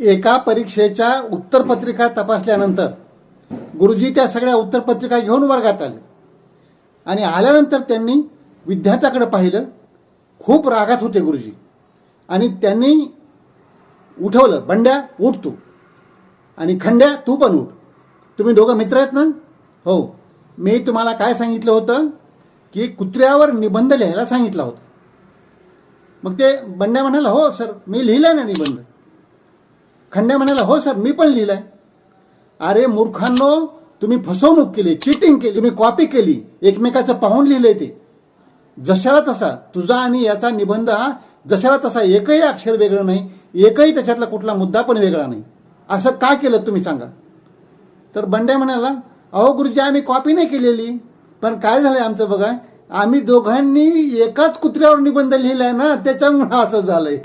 एका परीक्षेच्या उत्तरपत्रिका तपासल्यानंतर गुरुजी त्या सगळ्या उत्तरपत्रिका घेऊन वर्गात आले. आणि आल्यानंतर त्यांनी विद्यार्थ्याकडे पाहिलं खूप रागात होते गुरुजी. आणि त्यांनी उठवलं बंड्या उठ तू. आणि खंड्या तू पण उठ. तुम्ही दोघं मित्र आहेत ना? हो. मी तुम्हाला काय सांगितलं होतं? की कुत्र्यावर निबंध लिहायला सांगितला होता. मग ते बंड्या म्हणाला हो सर मी लिहिलं ना निबंध. खंड्या म्हणाला हो सर मी पण लिहिलंय. अरे मूर्खांनो तुम्ही फसवणूक केली चिटिंग केली तुम्ही कॉपी केली एकमेकाचं पाहून लिहिलंय ते. जशाला तसा तुझा आणि याचा निबंध हा जशाला तसा एकही अक्षर वेगळं नाही एकही त्याच्यातला कुठला मुद्दा पण वेगळा नाही. असं का केलं तुम्ही सांगा? तर बंड्या म्हणाला अहो गुरुजी आम्ही कॉपी नाही केलेली. पण काय झालंय आमचं बघा आम्ही दोघांनी एकाच कुत्र्यावर निबंध लिहिलाय ना त्याच्यामुळं असं झालंय.